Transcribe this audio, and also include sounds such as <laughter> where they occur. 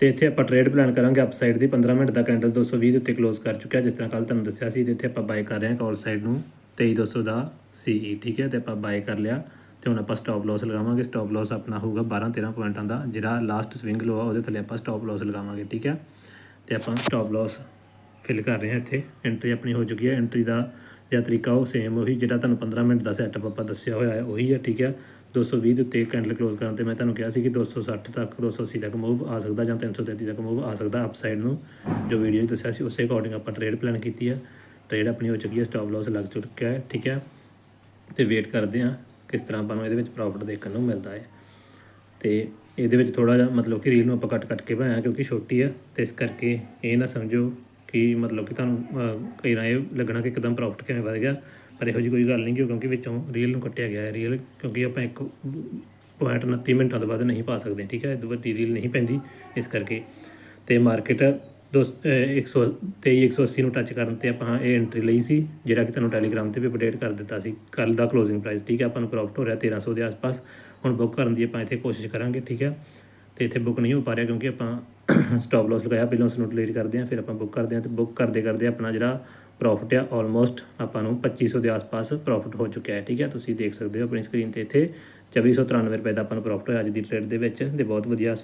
ਤੇ ਇੱਥੇ ਆਪਾਂ ਟ੍ਰੇਡ ਪਲਾਨ ਕਰਾਂਗੇ। ਅਪ ਸਾਈਡ ਦੀ 15 ਮਿੰਟ ਦਾ ਕੈਂਡਲ 220 ਦੇ ਉੱਤੇ ਕਲੋਜ਼ ਕਰ ਚੁੱਕਿਆ, ਜਿਸ ਤਰ੍ਹਾਂ ਕੱਲ ਤੁਹਾਨੂੰ ਦੱਸਿਆ ਸੀ ਤੇ ਇੱਥੇ ਆਪਾਂ ਬਾਏ ਕਰ ਰਹੇ ਹਾਂ ਕਾਲ ਸਾਈਡ ਨੂੰ 23200 ਦਾ ਸੀਈ ਠੀਕ ਹੈ? ਤੇ ਆਪਾਂ ਬਾਏ ਕਰ ਲਿਆ ਤੇ ਹੁਣ ਆਪਾਂ ਸਟਾਪ ਲਾਸ ਲਗਾਵਾਂਗੇ। ਸਟਾਪ ਲਾਸ ਆਪਣਾ ਹੋਊਗਾ 12 13 ਪੁਆਇੰਟਾਂ ਦਾ, ਜਿਹੜਾ ਲਾਸਟ ਸਵਿੰਗ ਲੋ ਆ, ਉਹਦੇ ਥੱਲੇ ਆਪਾਂ ਸਟਾਪ ਲਾਸ ਲਗਾਵਾਂਗੇ, ਠੀਕ ਹੈ? ਤੇ ਆਪਾਂ ਸਟਾਪ ਲਾਸ ਫਿਲ ਕਰ ਰਹੇ ਹਾਂ ਇੱਥੇ। ਐਂਟਰੀ ਆਪਣੀ ਹੋ ਚੁੱਕੀ ਹੈ। ਐਂਟਰੀ ਦਾ ਜਿਹੜਾ ਤਰੀਕਾ ਉਹ ਸੇਮ ਉਹੀ ਜਿਹੜਾ ਤੁਹਾਨੂੰ 15 ਮਿੰਟ ਦਾ ਸੈਟਅਪ ਆਪਾਂ ਦੱਸਿਆ ਹੋਇਆ ਹੈ, ਉਹੀ ਹੈ, ਠੀਕ ਹੈ? 220 ਦੇ ਉੱਤੇ ਕੈਂਡਲ ਕਲੋਜ਼ ਕਰਨ ਤੇ ਮੈਂ ਤੁਹਾਨੂੰ ਕਿਹਾ ਸੀ ਕਿ 260 ਤੱਕ 280 ਤੱਕ ਮੂਵ ਆ ਸਕਦਾ ਜਾਂ 333 ਤੱਕ ਮੂਵ ਆ ਸਕਦਾ ਅਪਸਾਈਡ ਨੂੰ। ਜੋ ਵੀਡੀਓ 'ਚ ਦੱਸਿਆ ਸੀ, ਉਸੇ ਅਕੋਰਡਿੰਗ ਆਪਾਂ ਟ੍ਰੇਡ ਪਲਾਨ ਕੀਤੀ ਆ। ਟ੍ਰੇਡ ਆਪਣੀ ਹੋ ਚੁੱਕੀ ਹੈ ਸਟਾਪ ਲਾਸ ਲੱਗ ਚੁੱਕਿਆ ਹੈ, ਠੀਕ ਹੈ। ਤੇ ਵੇਟ ਕਰਦੇ ਹਾਂ ਕਿਸ ਤਰ੍ਹਾਂ ਆਪਾਂ ਨੂੰ ਇਹਦੇ ਵਿੱਚ ਪ੍ਰੋਫਿਟ ਦੇਖਣ ਨੂੰ ਮਿਲਦਾ ਹੈ। ਤੇ ਇਹਦੇ ਵਿੱਚ ਥੋੜਾ ਜਿਹਾ ਮਤਲਬ ਕਿ ਰੀਲ ਨੂੰ ਆਪਾਂ ਕੱਟ ਕੱਟ ਕੇ ਬਣਾਇਆ ਕਿਉਂਕਿ ਛੋਟੀ ਆ, ਤੇ ਇਸ ਕਰਕੇ ਇਹ ਨਾ ਸਮਝੋ ਕਿ ਮਤਲਬ ਕਿ ਤੁਹਾਨੂੰ ਕਈ ਨਾ ਇਹ ਲੱਗਣਾ ਕਿ ਇੱਕਦਮ ਪ੍ਰੋਫਿਟ ਕਿਵੇਂ ਵਧ ਗਿਆ, ਪਰ ਇਹੋ ਜਿਹੀ ਕੋਈ ਗੱਲ ਨਹੀਂ ਕਿਉਂਕਿ ਵਿੱਚੋਂ ਰੀਲ ਨੂੰ ਕੱਟਿਆ ਗਿਆ ਹੈ ਰੀਲ ਕਿਉਂਕਿ ਆਪਾਂ ਇੱਕ ਪੁਆਇੰਟ 29 ਮਿੰਟਾਂ ਤੋਂ ਬਾਅਦ ਨਹੀਂ ਪਾ ਸਕਦੇ, ਠੀਕ ਹੈ? ਇਹ ਤੋਂ ਵੱਡੀ ਰੀਲ ਨਹੀਂ ਪੈਂਦੀ ਇਸ ਕਰਕੇ। ਤੇ ਮਾਰਕੀਟ 123 180 ਨੂੰ ਟੱਚ ਕਰਨ ਤੇ ਆਪਾਂ ਇਹ ਐਂਟਰੀ ਲਈ ਸੀ, ਜਿਹੜਾ ਕਿ ਤੁਹਾਨੂੰ ਟੈਲੀਗ੍ਰਾਮ ਤੇ ਵੀ ਅਪਡੇਟ ਕਰ ਦਿੱਤਾ ਸੀ। ਕੱਲ ਦਾ ਕਲੋਜ਼ਿੰਗ ਪ੍ਰਾਈਸ ਠੀਕ ਹੈ? ਆਪਾਂ ਨੂੰ ਪ੍ਰੋਫਿਟ ਹੋ ਰਿਹਾ 1300 ਦੇ ਆਸ-ਪਾਸ। ਹੁਣ ਬੁੱਕ ਕਰਨ ਦੀ ਆਪਾਂ ਇੱਥੇ ਕੋਸ਼ਿਸ਼ ਕਰਾਂਗੇ, ਠੀਕ ਹੈ? ਤੇ ਇੱਥੇ ਬੁੱਕ ਨਹੀਂ ਹੋ ਪਾ ਰਿਹਾ ਕਿਉਂਕਿ ਆਪਾਂ <coughs> ਸਟਾਪ ਲਾਸ ਲਗਾਇਆ, ਪਹਿਲਾਂ ਉਸ ਨੂੰ ਡਿਲੀਟ ਕਰਦੇ ਹਾਂ, ਫਿਰ ਆਪਾਂ ਬੁੱਕ ਕਰਦੇ ਹਾਂ ਤੇ ਬੁੱਕ ਕਰਦੇ ਕਰਦੇ ਆਪਣਾ ਜਿਹੜਾ ਪ੍ਰੋਫਿਟ ਆ ਆਲਮੋਸਟ ਆਪਾਂ ਨੂੰ 2500 ਦੇ ਆਸ-ਪਾਸ ਪ੍ਰੋਫਿਟ ਹੋ ਚੁੱਕਿਆ ਹੈ, ਠੀਕ ਹੈ? ਤੁਸੀਂ ਦੇਖ ਸਕਦੇ ਹੋ ਆਪਣੀ ਸਕਰੀਨ ਤੇ ਇੱਥੇ 2493 ਰੁਪਏ ਦਾ ਆਪਾਂ ਨੂੰ ਪ੍ਰੋਫਿਟ ਹੋਇਆ ਅੱਜ ਦੀ ਟ੍ਰੇਡ ਦੇ ਵਿੱਚ ਤੇ ਬਹੁਤ ਵਧੀਆ